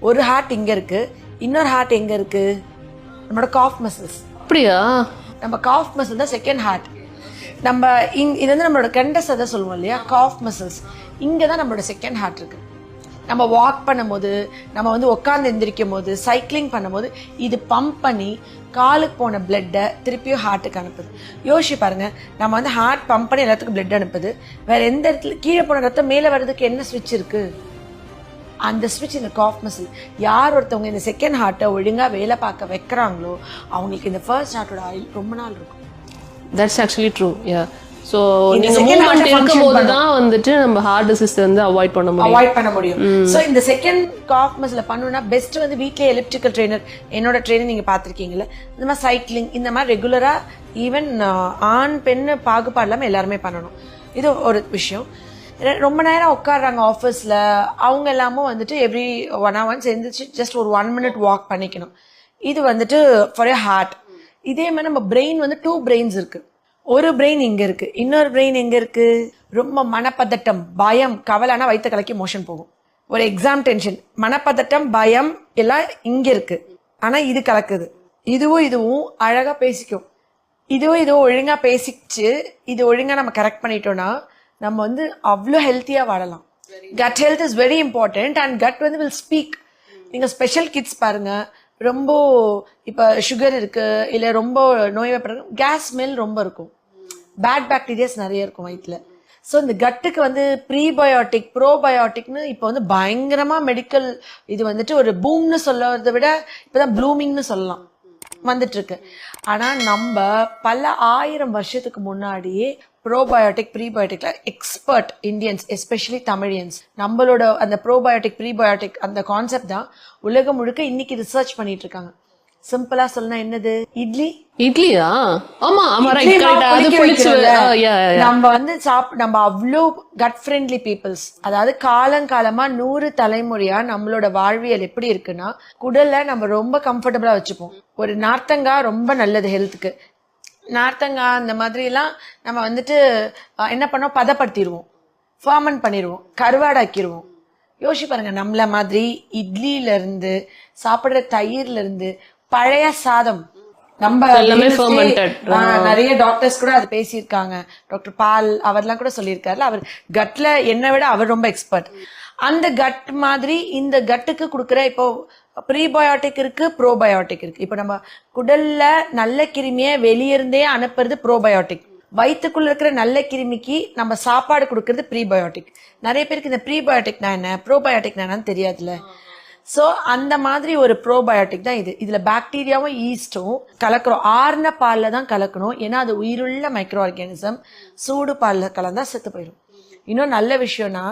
ஒரு ஹார்ட் இங்க இருக்கு. இன்னொரு ஹார்ட் எங்க இருக்கு? நம்மளோட காஃப் மசில்ஸ் அப்படியா? நம்ம காஃப் மசில் தான் செகண்ட் ஹார்ட் நம்ம இங் இது வந்து நம்மளோட கண்ட சதை சொல்லுவோம் இல்லையா? காஃப் மசில்ஸ் இங்கே தான் நம்மளோட செகண்ட் ஹார்ட் இருக்கு. நம்ம வாக் பண்ணும்போது நம்ம வந்து உட்காந்து எந்திரிக்கும் போது சைக்கிளிங் பண்ணும்போது இது பம்ப் பண்ணி காலுக்கு போன பிளட்டை திருப்பியும் ஹார்ட்டுக்கு அனுப்புது. யோசிச்சு பாருங்க நம்ம வந்து ஹார்ட் பம்ப் பண்ணி எல்லாத்துக்கும் பிளட் அனுப்புது. வேற எந்த இடத்துல கீழே போன ரத்தம் மேலே வர்றதுக்கு என்ன ஸ்விட்ச் இருக்கு? அந்த ஸ்விட்ச் இந்த காஃப் மசில் யார் ஒருத்தவங்க இந்த செகண்ட் ஹார்ட்டை ஒழுங்காக வேலை பார்க்க வைக்கிறாங்களோ அவங்களுக்கு இந்த ஃபர்ஸ்ட் ஹார்ட்டோட ஆயில் ரொம்ப நாள் இருக்கும். That's actually true yeah so நீங்க மூவ்மெண்ட் இருக்கும்போது தான் வந்துட்டு நம்ம ஹார்ட் டிசீஸ் வந்து அவாய்ட் பண்ண முடியும். அவாய்ட் பண்ண முடியும். சோ இந்த செகண்ட் காஃப் மசில் பண்ணணும்னா பெஸ்ட் வந்து வீட்லயே எலிப்டிக்கல் ட்ரெயினர் என்னோட ட்ரெயினர் நீங்க பாத்திருக்கீங்கல்ல இந்த மாதிரி சைக்கிளிங் இந்த மாதிரி ரெகுலரா ஈவன் ஆண் பெண் பாகுபாடு இல்லாம எல்லாருமே பண்ணணும். இது ஒரு விஷயம். ரொம்ப நேரம் உட்காடுறாங்க ஆஃபீஸில் அவங்க எல்லாமும் வந்துட்டு எவ்ரி ஒன் ஹவர்ஸ் எழுந்திரிச்சு ஜஸ்ட் ஒரு ஒன் மினிட் வாக் பண்ணிக்கணும். இது வந்துட்டு ஃபார் எ ஹார்ட் இதே மாதிரி நம்ம பிரெயின் வந்து டூ பிரெயின்ஸ் இருக்குது ஒரு பிரெயின் இங்கே இருக்குது இன்னொரு பிரெயின் எங்கே இருக்குது ரொம்ப மனப்பதட்டம் பயம் கவலைனா வயிற்று கலக்கி மோஷன் போகும். ஒரு எக்ஸாம் டென்ஷன் மனப்பதட்டம் பயம் எல்லாம் இங்கே இருக்குது ஆனால் இது கலக்குது. இதுவும் இதுவும் அழகாக பேசிக்கும். இதுவும் இதுவும் ஒழுங்காக பேசிச்சு இது ஒழுங்காக நம்ம கரெக்ட் பண்ணிட்டோன்னா நம்ம வந்து அவ்வளோ ஹெல்த்தியாக வாழலாம். Gut health is very important and gut வந்து வில் ஸ்பீக் நீங்கள் ஸ்பெஷல் கிட்ஸ் பாருங்க. ரொம்ப இப்போ சுகர் இருக்குது இல்லை ரொம்ப நோய்வாய்ப்படுறது கேஸ் ஸ்மெல் ரொம்ப இருக்கும். பேட் பாக்டீரியாஸ் நிறைய இருக்கும் வயிற்றுல ஸோ இந்த கட்டுக்கு வந்து ப்ரீபயோட்டிக் ப்ரோபயோட்டிக்னு இப்போ வந்து பயங்கரமாக மெடிக்கல் இது வந்துட்டு ஒரு பூம்னு சொல்லுறதை விட இப்போ தான் ப்ளூமிங்னு சொல்லலாம் வந்துட்டுருக்கு ஆனால் நம்ம பல ஆயிரம் வருஷத்துக்கு முன்னாடியே ப்ரோபயோட்டிக் ப்ரீபயோட்டிக்ல எக்ஸ்பர்ட் இந்தியன்ஸ் எஸ்பெஷலி தமிழியன்ஸ் நம்மளோட அந்த ப்ரோபயோட்டிக் ப்ரீபயோட்டிக் அந்த கான்செப்ட் தான் உலகம் முழுக்க இன்னைக்கு ரிசர்ச் பண்ணிட்டு இருக்காங்க சிம்பிளா சொல்லனா என்னது? இட்லி. இட்லியா? ஆமா. நம்ம வந்து சாப் நம்ம அவ்வளோ கட் ஃப்ரெண்ட்லி பீப்புள்ஸ் அதாவது காலங்காலமா நூறு தலைமுறையா நம்மளோட வாழ்வியல் எப்படி இருக்குன்னா குடலை நம்ம ரொம்ப கம்ஃபர்டபுளா வச்சுப்போம். ஒரு நார்த்தங்காய் ரொம்ப நல்லது ஹெல்த்துக்கு நார்த்தங்காய் அந்த மாதிரிலாம் நம்ம வந்துட்டு என்ன பண்ணோம்? பதப்படுத்திடுவோம். ஃபர்மன் பண்ணிடுவோம். கருவாடாக்கிடுவோம் யோசிச்சு பாருங்க நம்மள மாதிரி இட்லியில இருந்து தயிர்லேருந்து பழைய சாதம் நம்ம நிறைய டாக்டர்ஸ் கூட அது பேசியிருக்காங்க. டாக்டர் பால் அவர்லாம் கூட சொல்லியிருக்காருல. அவர் கட்ல என்னை விட அவர் ரொம்ப எக்ஸ்பர்ட் அந்த கட் மாதிரி இந்த கட்டுக்கு கொடுக்குற இப்போ ப்ரீபயோட்டிக் இருக்கு ப்ரோபயோட்டிக் இருக்கு. இப்போ நம்ம குடல்ல நல்ல கிருமியை வெளியிருந்தே அனுப்புறது ப்ரோபயோட்டிக் வயிற்றுக்குள்ள இருக்கிற நல்ல கிருமிக்கு நம்ம சாப்பாடு கொடுக்கறது ப்ரீபயோட்டிக் நிறைய பேருக்கு இந்த ப்ரீபயோட்டிக்னா என்ன? ப்ரோபயோட்டிக்னா என்னன்னு தெரியாதுல்ல. ஸோ அந்த மாதிரி ஒரு ப்ரோபயோட்டிக் தான் இது. இதில் பாக்டீரியாவும் ஈஸ்டும் கலக்கிறோம் ஆறுன பாலில் தான் கலக்கணும். ஏன்னா அது உயிருள்ள மைக்ரோ ஆர்கானிசம் சூடு பாலில் கலந்தா செத்து போயிடும் இன்னும் நல்ல விஷயம்னா